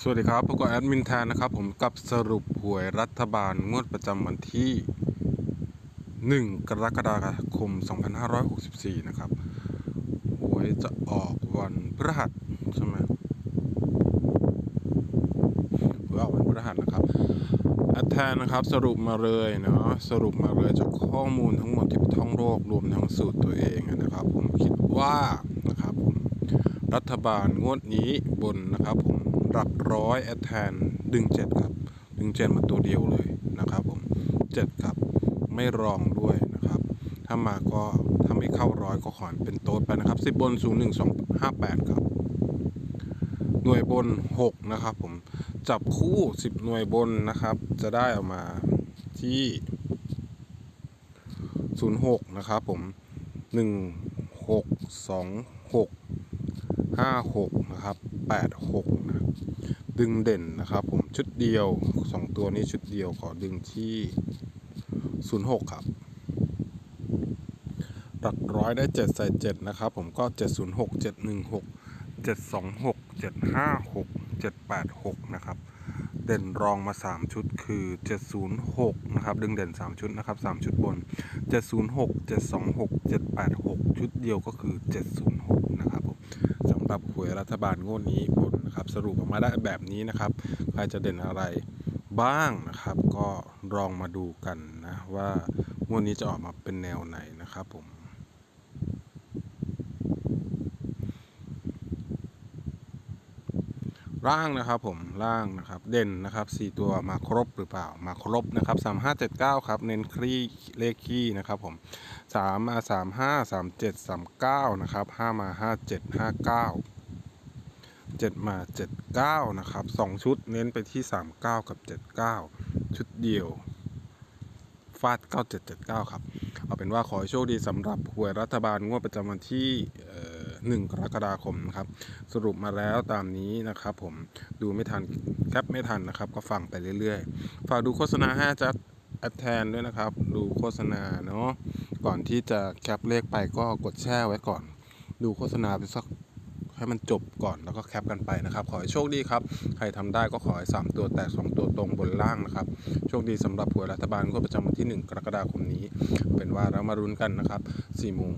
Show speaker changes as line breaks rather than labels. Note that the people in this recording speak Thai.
สวัสดีครับพบกับแอดมินแทนนะครับผมกับสรุปหวยรัฐบาลงวดประจำวันที่ 1 กรกฎาคม 2564 นะครับ หวยจะออกวันพฤหัสใช่ไหมหวยออกวันพฤหัสนะครับแอดแทนนะครับสรุปมาเลยเนาะสรุปมาเลยจากข้อมูลทั้งหมดที่ท่องโรครวมทั้งสูตรตัวเองนะครับ ผมคิดว่า รัฐบาลงวดนี้บนนะครับผมหลักร้อยแอดแทนดึงเจ็ดครับ ดึงเจ็ดมาตัวเดียวเลยนะครับผมเจ็ดครับ ไม่รองด้วยนะครับ ถ้ามาก็ถ้าไม่เข้าร้อยก็ขอนเป็นโต๊ดไปนะครับสิบบนศูนย์หนึ่งสองห้าแปดครับ หน่วยบนหกนะครับผมจับคู่สิบหน่วยบนนะครับ จะได้ออกมาที่ศูนย์หกนะครับผมห นึ่งหกสองหกห้าหกนะครับแปดหกนะ ดึงเด่นนะครับ ผมชุดเดียวสองตัวนี้ชุดเดียวขอดึงที่ศูนย์หกครับหลักร้อยได้เจ็ดใส่เจ็ดนะครับ ผมก็เจ็ดศูนย์หกเจ็ดหนึ่งหกเจ็ดสองหกเจ็ดห้าหกเจ็ดแปดหกนะครับ เด่นรองมา 3 ชุดคือ 706 นะครับ ดึงเด่น 3 ชุดนะครับ 3 ชุดบน 706 726 786 ชุดเดียวก็คือ 706 นะครับำหรับหวยรัฐบาลงวดนี้บนนะครับสรุปออกมาได้แบบนี้นะครับ ใครจะเด่นอะไรบ้างนะครับ ก็ลองมาดูกันนะว่างวดนี้จะออกมาเป็นแนวไหนนะครับผม ร่างนะครับผมร่างนะครับเด่นนะครับสี่ตัวมาครบหรือเปล่ามาครบนะครับสามห้าเจ็ดเก้าครับเน้นคลี่เลขคี่นะครับผมสามมาสามห้าสามเจ็ดสามเก้านะครับห้ามาห้าเจ็ดห้าเก้าเจ็ดมาเจ็ดเก้านะครับสองชุดเน้นไปที่สามเก้ากับเจ็ดเก้าชุดเดียว ฟาด 9779 ครับ เอาเป็นว่าขอให้โชคดีสำหรับหวยรัฐบาลงวดประจำวันที่เอ่อ 1 กรกฎาคมนะครับ สรุปมาแล้วตามนี้นะครับผมดูไม่ทันแคปไม่ทันนะครับ ก็ฟังไปเรื่อยๆ ฝากดูโฆษณาให้จัดแอดแทนด้วยนะครับ ดูโฆษณาเนาะก่อนที่จะแคปเลขไปก็กดแช่ไว้ก่อน ดูโฆษณาไปสักให้มันจบก่อนแล้วก็แคปกันไปนะครับ ขอให้โชคดีครับ ใครทำได้ก็ขอให้ 3 ตัวแตก 2 ตัวตรงบนล่างนะครับ โชคดีสำหรับหวยรัฐบาลงวดประจำวันที่ 1 กรกฎาคมนี้ เป็นว่าเรามารุนกันนะครับ4โมง